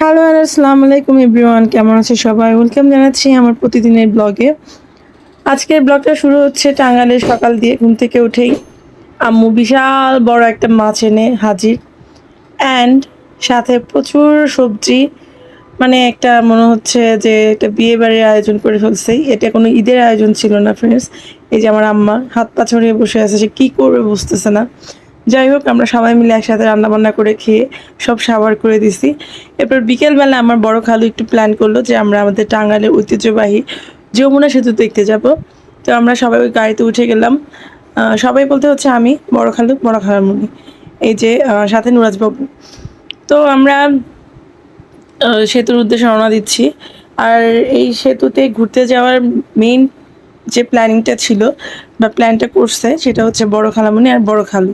Hello আর আসসালামু আলাইকুম everyone কেমন আছে সবাই? ওয়েলকাম জানাচ্ছি আমার প্রতিদিনের ব্লগে। আজকের ব্লগটা শুরু হচ্ছে টাঙ্গালের সকাল দিয়ে ঘুম থেকে উঠেই। আম্মু বিশাল বড় একটা মাছ এনে হাজির। অ্যান্ড সাথে প্রচুর সবজি। মানে একটা মনে হচ্ছে যে একটা বিয়ে বাড়ির আয়োজন করে ফেলছে। এটা কোনো ঈদের আয়োজন ছিল না ফ্রেন্ডস এই যে আমার আম্মা হাত পা ছড়িয়ে বসে আছে, সে কী করবে বুঝতেছে না। যাই হোক, আমরা সবাই মিলে একসাথে রান্না বান্না করে খেয়ে সব সাবার করে দিছি। এরপর বিকেলবেলা আমার বড় খালু একটু প্ল্যান করল যে আমরা আমাদের টাঙ্গালের ঐতিহ্যবাহী যমুনা সেতু দেখতে যাব। তো আমরা সবাই ওই গাড়িতে উঠে গেলাম। সবাই বলতে হচ্ছে আমি, বড় খালু, বড় খালামুনি। এই যে সাথে নুরাজবাবু। তো আমরা সেতুর উদ্দেশ্যে রওনা দিচ্ছি। আর এই সেতুতে ঘুরতে যাওয়ার মেইন যে প্ল্যানিংটা ছিল বা প্ল্যানটা করছে, সেটা হচ্ছে বড় খালামুনি আর বড় খালু।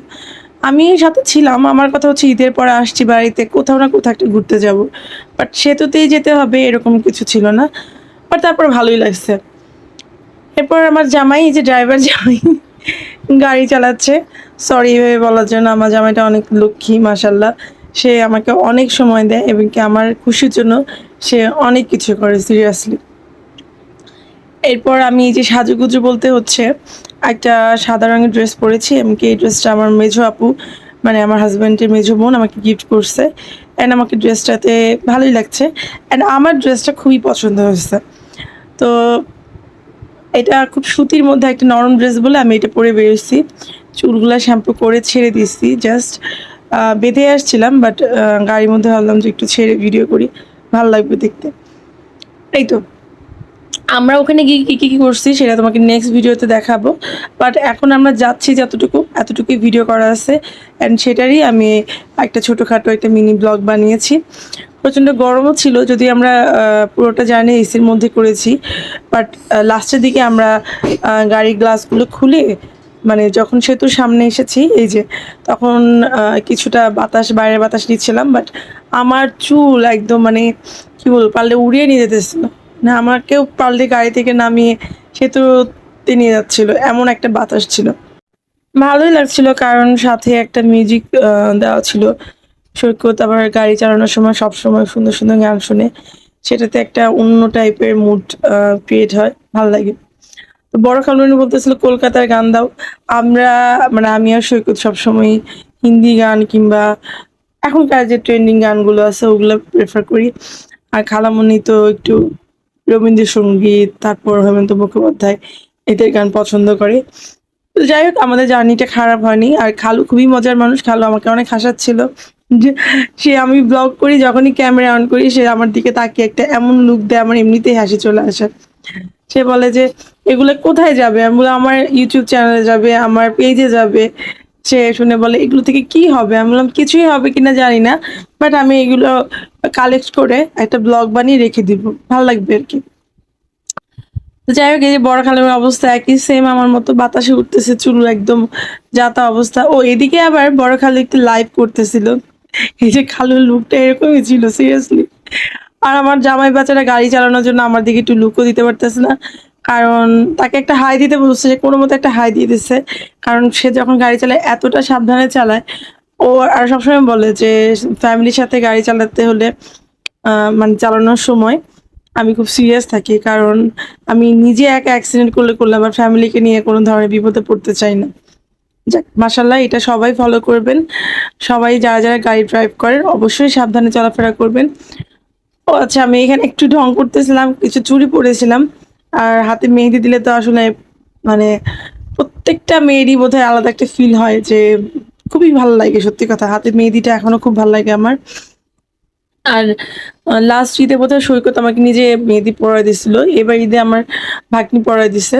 আমি সাথে ছিলাম, আমার কথা হচ্ছে ঈদের পরে আসছি বাড়িতে, কোথাও না কোথাও একটা ঘুরতে যাব। বাট সেতুতেই যেতে হবে এরকম কিছু ছিল না। বাট তারপর ভালোই লাগছে। এরপর আমার জামাই যে ড্রাইভার জামাই, গাড়ি চালাচ্ছে। সরি এভাবে বলার জন্য আমার জামাইটা অনেক লক্ষ্মী মাসাল্লাহ সে আমাকে অনেক সময় দেয় এবং কি আমার খুশির জন্য সে অনেক কিছু করে সিরিয়াসলি এরপর আমি যে সাজুগুজু বলতে হচ্ছে একটা সাদা রঙের ড্রেস পরেছি এমনকি এই ড্রেসটা আমার মেঝো আপু মানে আমার হাজব্যান্ডের মেঝো বোন আমাকে গিফট করছে। অ্যান্ড আমাকে ড্রেসটাতে ভালোই লাগছে। অ্যান্ড আমার ড্রেসটা খুবই পছন্দ হয়েছে। তো এটা খুব সুতির মধ্যে একটা নরম ড্রেস বলে আমি এটা পরে বেরোচ্ছি চুলগুলা শ্যাম্পু করে ছেড়ে দিচ্ছি জাস্ট বেঁধে আসছিলাম বাট গাড়ির মধ্যে ভাবলাম যে একটু ছেড়ে ভিডিও করি, ভালো লাগবে দেখতে। এই তো। আমরা ওখানে গিয়ে কী কী কী করছি সেটা তোমাকে নেক্সট ভিডিওতে দেখাবো। বাট এখন আমরা যাচ্ছি যতটুকু, এতটুকুই ভিডিও করা আছে। অ্যান্ড সেটারই আমি একটা ছোটোখাটো একটা মিনি ব্লগ বানিয়েছি। প্রচণ্ড গরমও ছিল যদি আমরা পুরোটা জার্নি এসির মধ্যে করেছি। বাট লাস্টের দিকে আমরা গাড়ির গ্লাসগুলো খুলে মানে যখন সেতুর সামনে এসেছি, এই যে তখন কিছুটা বাতাস, বাইরের বাতাস নিচ্ছিলাম। বাট আমার চুল একদম মানে কি বলব পারলে উড়িয়ে নিয়ে যেতেছিল। না আমাকেও পারলে গাড়ি থেকে নামিয়ে সেতুতে নিয়ে যাচ্ছিল, এমন একটা বাতাস ছিল। ভালোই লাগছিল, কারণ সাথে একটা মিউজিক দেওয়া ছিল। সৈকত, আবার গাড়ি চালানোর সময় সব সময় সুন্দর সুন্দর গান শুনে সেটাতে একটা অন্য টাইপের মুড ক্রিয়েট হয়, ভালো লাগে। তো বড় খালুনি বলতেছিল, কলকাতার গান দাও। আমরা মানে আমি আর সৈকত সবসময় হিন্দি গান কিংবা এখনকার যে ট্রেন্ডিং গানগুলো আছে, ওগুলো প্রেফার করি। আর খালামণি তো একটু রবীন্দ্রসঙ্গীত, তারপর হেমন্ত মুখোপাধ্যায় এদের গান পছন্দ করে। যাই হোক, আমাদের জার্নিটা খারাপ হয়নি। আর খালু খুবই মজার মানুষ। খালু আমাকে অনেক হাসাচ্ছিল। যে সে আমি ব্লগ করি, যখনই ক্যামেরা অন করি, সে আমার দিকে তাকিয়ে একটা এমন লুক দেয়, আমার এমনিতেই হাসি চলে আসে। সে বলে যে, এগুলো কোথায় যাবে? আমি বলে আমার ইউটিউব চ্যানেলে যাবে, আমার পেজে যাবে। সে শুনে বলে, এগুলো থেকে কি হবে? আমি বললাম, কিছুই হবে কিনা জানি না বাট আমি এগুলো কালেক্ট করে একটা ব্লগ বানিয়ে রেখে দিব। ভালো লাগবে আর কি. যাই হোক, এই যে বড় খালের অবস্থা একই সেম আমার মতো বাতাসে উঠতেছে, চুল একদম যাতা অবস্থা। ও, এদিকে আবার বড় খালু একটু লাইভ করতেছিল। এই যে খালুর লুকটা এরকমই ছিল সিরিয়াসলি আর আমার জামাই বাচ্চারা গাড়ি চালানোর জন্য আমার দিকে একটু লুকও দিতে পারতেছে না। কারণ তাকে একটা হাই দিতে বলছে যে কোনো মতো একটা হাই দিয়ে দিচ্ছে কারণ সে যখন গাড়ি চালায়, এতটা সাবধানে চালায়, ও আর সবসময় বলে যে ফ্যামিলির সাথে গাড়ি চালাতে হলে মানে চালানোর সময় আমি খুব সিরিয়াস থাকি। কারণ আমি নিজে একা অ্যাক্সিডেন্ট করলে করলে আমার ফ্যামিলিকে নিয়ে কোনো ধরনের বিপদে পড়তে চাই না। যাক মাসাল্লাহ এটা সবাই ফলো করবেন। সবাই যারা যারা গাড়ি ড্রাইভ করেন, অবশ্যই সাবধানে চলাফেরা করবেন। ও আচ্ছা আমি এখানে একটু ঢং করতেছিলাম, কিছু চুরি পরেছিলাম আর হাতে মেহেদি দিলে তো আসলে মানে প্রত্যেকটা মেয়েরই বোধহয় আলাদা একটা ফিল হয় যে খুবই ভালো লাগে সত্যি কথা। হাতে মেহেদিটা এখনও খুব ভালো লাগে আমার। আর লাস্ট ঈদে বোধহয় সৈকত আমাকে নিজে মেহেদি পরাই দিছিল। এবার ঈদে আমার ভাগ্নি পরাই দিছে।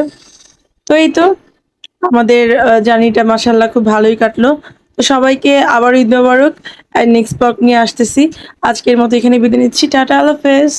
তো এই তো আমাদের জার্নিটা মাসাল্লাহ খুব ভালোই কাটলো। তো সবাইকে আবার ঈদ মোবারক। নেক্সট ব্লগ নিয়ে আসতেছি। আজকের মতো এখানে বিদায় নিচ্ছি। টাটা, আল্লাহ হাফেজ।